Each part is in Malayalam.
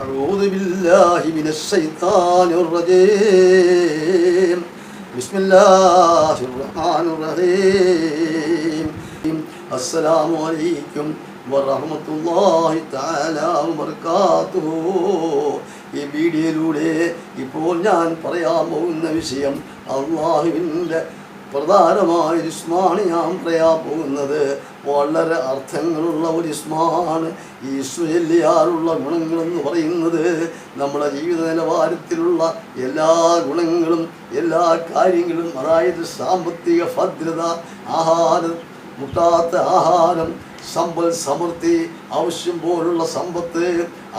أعوذ بالله من الشيطان الرجيم بسم الله الرحمن الرحيم السلام عليكم ورحمة الله تعالى وبركاته ഈ വീഡിയോയിലൂടെ ഇപ്പോൾ ഞാൻ പറയാൻ പോകുന്ന വിഷയം അള്ളാഹുവിൻ്റെ പ്രധാനമായ ഒരു ഇസ്മാണ് ഞാൻ പറയാൻ പോകുന്നത് വളരെ അർത്ഥങ്ങളുള്ള ഒരു ഇസ്മാണ് ഈ ഗുണങ്ങളെന്ന് പറയുന്നത് നമ്മുടെ ജീവിത നിലവാരത്തിലുള്ള എല്ലാ ഗുണങ്ങളും എല്ലാ കാര്യങ്ങളും അതായത് സാമ്പത്തിക ഭദ്രത ആഹാരം മുട്ടാത്ത ആഹാരം സമ്പൽ സമൃദ്ധി ആവശ്യം പോലുള്ള സമ്പത്ത്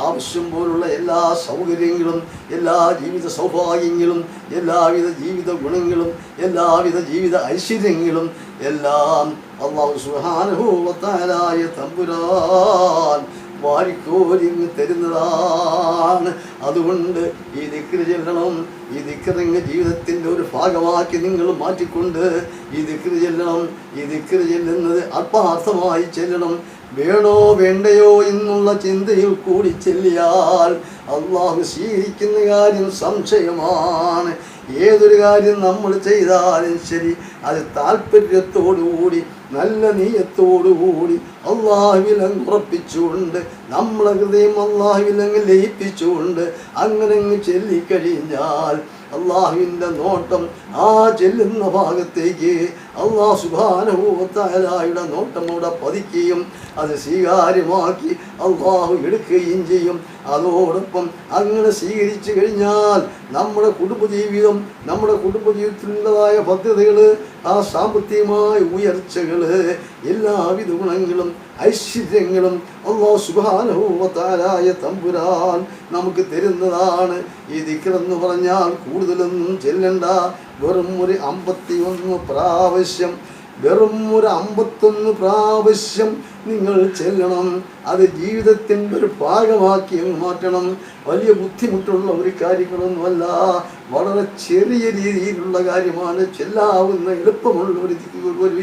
ആവശ്യം പോലുള്ള എല്ലാ സൗകര്യങ്ങളും എല്ലാ ജീവിത സൗഭാഗ്യങ്ങളും എല്ലാവിധ ജീവിത ഗുണങ്ങളും എല്ലാവിധ ജീവിത ഐശ്വര്യങ്ങളും എല്ലാം അള്ളാഹു സുഹാനുഭൂവത്താലായ തമ്പുരാൻ വാരിക്കോരിങ്ങ് തരുന്നതാണ്. അതുകൊണ്ട് ഈ ദിക്കറ് ചെല്ലണം. ഈ ദിക്കറിങ് ജീവിതത്തിന്റെ ഒരു ഭാഗമാക്കി നിങ്ങൾ മാറ്റിക്കൊണ്ട് ഈ ദിക്കറ് ചെല്ലണം. ഈ ദിക്കറ് ചെല്ലുന്നത് അർപ്പാർത്ഥമായി ചെല്ലണം. വേണോ വേണ്ടയോ എന്നുള്ള ചിന്തയിൽ കൂടി ചെല്ലിയാൽ അള്ളാഹു സ്വീകരിക്കുന്ന കാര്യം സംശയമാണ്. ഏതൊരു കാര്യം നമ്മൾ ചെയ്താലും ശരി അത് താല്പര്യത്തോടുകൂടി നല്ല നീയത്തോടുകൂടി അള്ളാഹുവിലങ്ങ് ഉറപ്പിച്ചുകൊണ്ട് നമ്മളെ ഹൃദയം അള്ളാഹുവിലങ്ങ് ലയിപ്പിച്ചുകൊണ്ട് അങ്ങനെ അങ്ങ് ചെല്ലിക്കഴിഞ്ഞാൽ അള്ളാഹുവിന്റെ നോട്ടം ആ ചെല്ലുന്ന ഭാഗത്തേക്ക് അള്ളാഹു സുബ്ഹാനഹു നോട്ടം അവിടെ പതിക്കുകയും അത് സ്വീകാര്യമാക്കി അള്ളാഹു എടുക്കുകയും ചെയ്യും. അതോടൊപ്പം അങ്ങനെ സ്വീകരിച്ചു കഴിഞ്ഞാൽ നമ്മുടെ കുടുംബജീവിതം നമ്മുടെ കുടുംബജീവിതത്തിലുള്ളതായ ഭദ്രതകൾ ആ സാമ്പത്തികമായ ഉയർച്ചകൾ എല്ലാവിധ ഗുണങ്ങളും ഐശ്വര്യങ്ങളും അള്ളാഹു സുബാനുഭവത്താലായ തമ്പുരാൻ നമുക്ക് തരുന്നതാണ്. ഈ ദിക്കറെന്ന് പറഞ്ഞാൽ കൂടുതലൊന്നും ചെല്ലണ്ട. വെറും ഒരു അമ്പത്തി ഒന്ന് പ്രാവശ്യം വെറും ഒരു അമ്പത്തൊന്ന് പ്രാവശ്യം നിങ്ങൾ ചെല്ലണം. അത് ജീവിതത്തിന്റെ ഒരു ഭാഗമാക്കി മാറ്റണം. വലിയ ബുദ്ധിമുട്ടുള്ള ഒരു കാര്യങ്ങളൊന്നുമല്ല. വളരെ ചെറിയ രീതിയിലുള്ള കാര്യമാണ്. ചെല്ലാവുന്ന എളുപ്പമുള്ള ഒരു ഒരു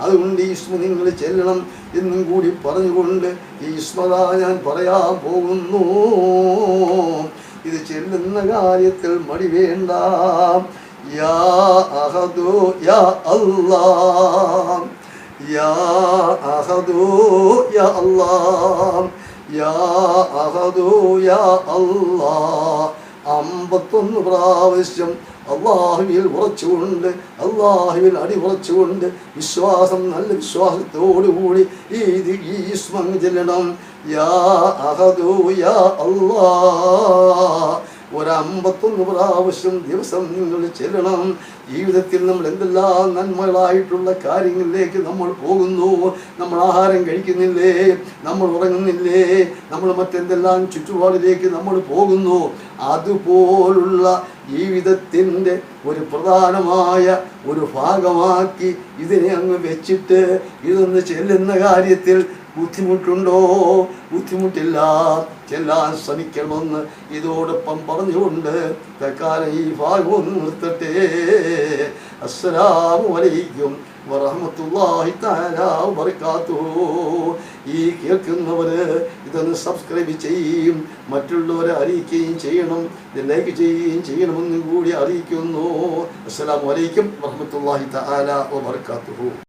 അതുകൊണ്ട് ഈ ഇസ്മ നിങ്ങൾ ചെല്ലണം എന്നും കൂടി പറഞ്ഞുകൊണ്ട് ഈ ഇസ്മത ഞാൻ പറയാൻ പോകുന്നു. ഇത് ചെല്ലുന്ന കാര്യത്തിൽ മടി വേണ്ട യാ അഹദു യാ Allah യാ അഹദു യാ അല്ലാഹ് യാ അഹദു യാ അല്ലാഹ് അമ്പത്തൊന്ന് പ്രാവശ്യം അള്ളാഹുവിൽ ഉറച്ചുകൊണ്ട് അള്ളാഹുവിൽ അടി ഉറച്ചുകൊണ്ട് വിശ്വാസം നല്ല വിശ്വാസത്തോടുകൂടി ഈ ഈ ഇസ്മം ചെല്ലണം യാ അഹദു യാ അല്ലാഹ് ഒരു അമ്പത്തൊന്ന് പ്രാവശ്യം ദിവസം നിങ്ങൾ ചെല്ലണം. ജീവിതത്തിൽ നമ്മൾ എന്തെല്ലാം നന്മകളായിട്ടുള്ള കാര്യങ്ങളിലേക്ക് നമ്മൾ പോകുന്നു. നമ്മൾ ആഹാരം കഴിക്കുന്നില്ലേ? നമ്മൾ ഉറങ്ങുന്നില്ലേ? നമ്മൾ മറ്റെന്തെല്ലാം ചുറ്റുപാടിലേക്ക് നമ്മൾ പോകുന്നു? അതുപോലുള്ള ജീവിതത്തിന്റെ ഒരു പ്രധാനമായ ഒരു ഭാഗമാക്കി ഇതിനെ അങ്ങ് വെച്ചിട്ട് ഇതൊന്ന് ചെല്ലുന്ന കാര്യത്തിൽ ബുദ്ധിമുട്ടുണ്ടോ? ബുദ്ധിമുട്ടില്ല. ചെല്ലാൻ ശ്രമിക്കണമെന്ന് ഇതോടൊപ്പം പറഞ്ഞുകൊണ്ട് തൽക്കാലം ഈ ഭാഗം ഒന്ന് നിർത്തട്ടെ. അസ്സലാമു അലൈക്കും വറഹമത്തുള്ളാഹി തആല വബറകാതുഹു. ഈ കേൾക്കുന്നവര് ഇതൊന്ന് സബ്സ്ക്രൈബ് ചെയ്യും മറ്റുള്ളവരെ അറിയിക്കുകയും ചെയ്യണം. ലൈക്ക് ചെയ്യുകയും ചെയ്യണമെന്ന് കൂടി അറിയിക്കുന്നു. അസ്സലാമു അലൈക്കും വറഹമത്തുള്ളാഹി തആല വബറകാതുഹു.